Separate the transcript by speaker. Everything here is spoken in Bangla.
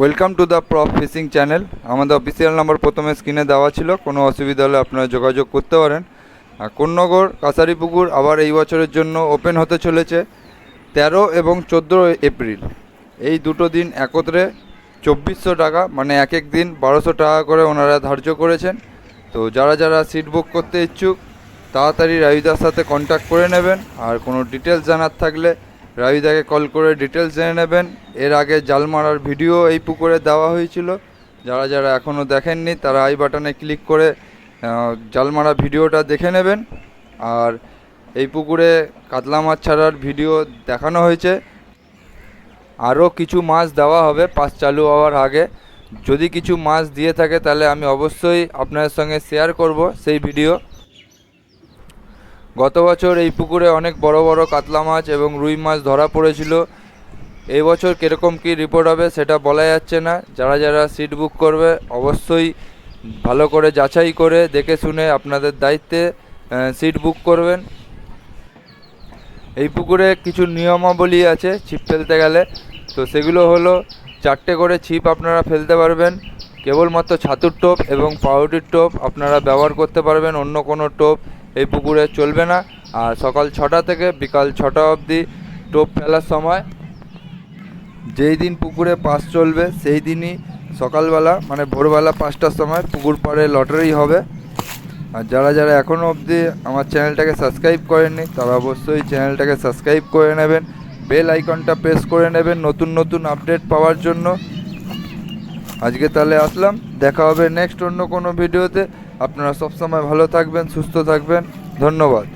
Speaker 1: Welcome to the prof fishing channel আমাদের অফিসিয়াল নাম্বার প্রথমে স্ক্রিনে দেওয়া ছিল। কোনো অসুবিধা হলে আপনারা যোগাযোগ করতে পারেন। আর কোন্নগর কাছারি পুকুর আবার এই বছরের জন্য ওপেন হতে চলেছে। তেরো এবং চোদ্দ এপ্রিল। এই দুটো দিন একত্রে চব্বিশশো টাকা মানে এক এক দিন বারোশো টাকা করে ওনারা ধার্য করেছেন। তো যারা যারা সিট বুক করতে ইচ্ছুক, তাড়াতাড়ি রাবিদার সাথে কন্ট্যাক্ট করে নেবেন। আর কোনো ডিটেলস জানার থাকলে রাবিদাকে কল করে ডিটেলস জেনে নেবেন। এর আগে জাল মারার ভিডিও এই পুকুরে দেওয়া হয়েছিল। যারা যারা এখনও দেখেননি, তারা আই বাটনে ক্লিক করে জাল মারা ভিডিওটা দেখে নেবেন। আর এই পুকুরে কাতলা মাছ ছাড়ার ভিডিও দেখানো হয়েছে। আরও কিছু মাছ দেওয়া হবে পাস চালু হওয়ার আগে। যদি কিছু মাছ দিয়ে থাকে, তাহলে আমি অবশ্যই আপনাদের সঙ্গে শেয়ার করব সেই ভিডিও গত বছর এই পুকুরে অনেক বড় বড় কাতলা মাছ এবং রুই মাছ ধরা পড়েছিল। এই বছর কীরকম কী রিপোর্ট হবে সেটা বলা যাচ্ছে না। যারা যারা সিট বুক করবে, অবশ্যই ভালো করে যাচাই করে দেখে শুনে আপনাদের দায়িত্বে সিট বুক করবেন। এই পুকুরে কিছু নিয়মাবলী আছে ছিপ ফেলতে গেলে। তো সেগুলো হলো, চারটে করে ছিপ আপনারা ফেলতে পারবেন। কেবলমাত্র ছাতুর টোপ এবং পাউরুটির টোপ আপনারা ব্যবহার করতে পারবেন। অন্য কোনো টোপ এই পুকুরে চলবে না। আর সকাল ছটা থেকে বিকাল ছটা অবধি টোপ ফেলার সময়। যেই দিন পুকুরে পাস চলবে, সেই দিনই সকালবেলা মানে ভোরবেলা পাঁচটার সময় পুকুর পাড়ে লটারি হবে। আর যারা যারা এখনও অবধি আমার চ্যানেলটাকে সাবস্ক্রাইব করেননি, তারা অবশ্যই চ্যানেলটাকে সাবস্ক্রাইব করে নেবেন। বেল আইকনটা প্রেস করে নেবেন নতুন নতুন আপডেট পাওয়ার জন্য। আজকে তাহলে আসলাম, দেখা হবে নেক্সট অন্য কোনো ভিডিওতে। আপনারা সবসময় ভালো থাকবেন সুস্থ থাকবেন। ধন্যবাদ।